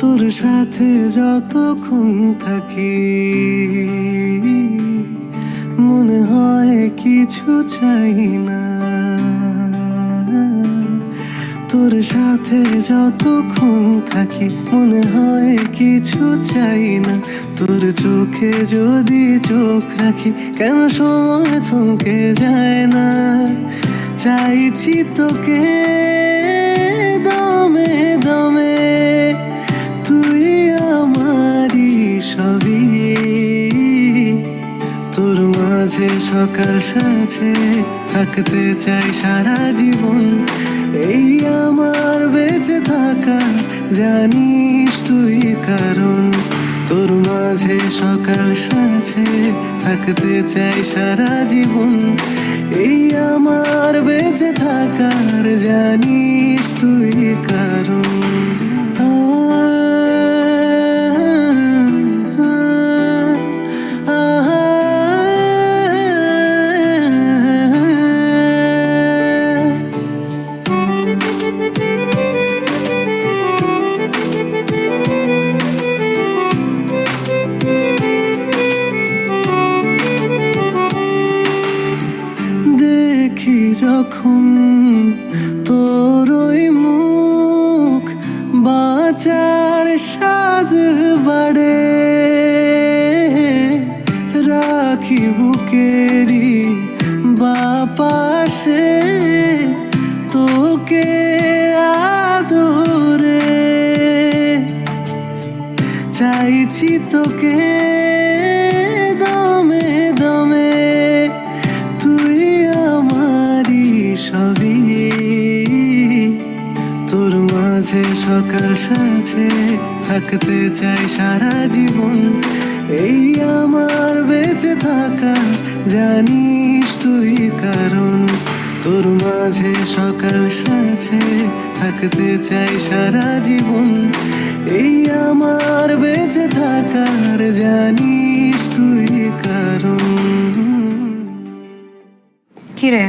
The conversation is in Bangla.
তোর সাথে যতক্ষণ থাকি, মনে হয় কিছু চাই না। তোর সাথে যতক্ষণ থাকি, মনে হয় কিছু চাই না। তোর চোখে যদি চোখ রাখি, কেন সময় থমকে যায় না? চাইছি তোকে। মাঝে সকাল সাথে থাকতে চাই সারা জীবন। এই আমার বেঁচে থাকা, জানিস তুই কারণ। তোর মাঝে সকাল সাথে থাকতে চাই সারা জীবন। এই আমার বেঁচে থাকার, জানিস তুই কারণ। দেখি যখন তোর ওই মুখ বাঁচার স্বাদ বাড়ে। রাখি বুকেরি বাপাশে তোকে আদরে। চাইছি তোকে মাঝে সকাল সাথে থাকতে চাই সারা জীবন। এই আমার বেঁচে থাকা, জানিস তুই কারণ। তোর মাঝে সকাল সাথে থাকতে চাই সারা জীবন। এই আমার বেঁচে থাকার, জানিস তুই কারণ। কিরে?